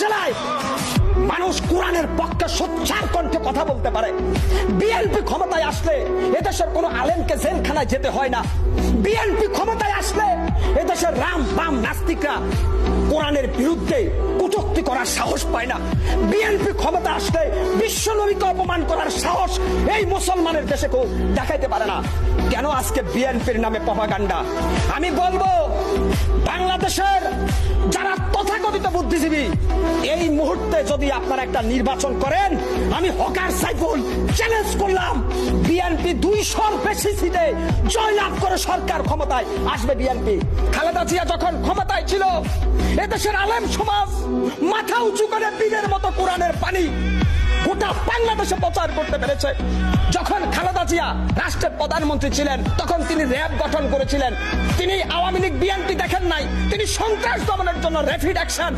জেলায় মানুষ কোরআনের পক্ষে সোচ্চার কণ্ঠে কথা বলতে পারে। বিএনপি ক্ষমতায় আসলে এদেশের কোনো আলেমকে জেলখানায় যেতে হয় না। বিএনপি ক্ষমতায় আসলে এদেশের রাম বাম নাস্তিকরা কোরআনের বিরুদ্ধে কটূক্তি করার সাহস পায় না। বিএনপি ক্ষমতা আসলে বিশ্ব নবীকে অপমান করার সাহস এই মুসলমানের দেশে কেউ দেখাইতে পারে না। কেন আজকে বিএনপির নামে প্রপাগান্ডা আমি বলব, বাংলাদেশের বুদ্ধিজীবী, এই মুহূর্তে যদি আপনারা একটা নির্বাচন করেন, আমি হকার সাইফুল চ্যালেঞ্জ করলাম। বিএনপি দুইশোর বেশি সিটে জয়লাভ করে সরকার ক্ষমতায় আসবে বিএনপি খালেদা জিয়া যখন ক্ষমতায় ছিল, এদেশের আলেম সমাজ মাথা উঁচু করে বীরের মতো কোরআনের পানি গোটা বাংলাদেশে প্রচার করতে পেরেছে। যখন খালেদা জিয়া রাষ্ট্রের প্রধানমন্ত্রী ছিলেন, তখন তিনি র্যাব গঠন করেছিলেন। তিনি আওয়ামী লীগ বিএনপি দেখেন নাই। তিনি সন্ত্রাস দমনের জন্য র্যাপিড অ্যাকশন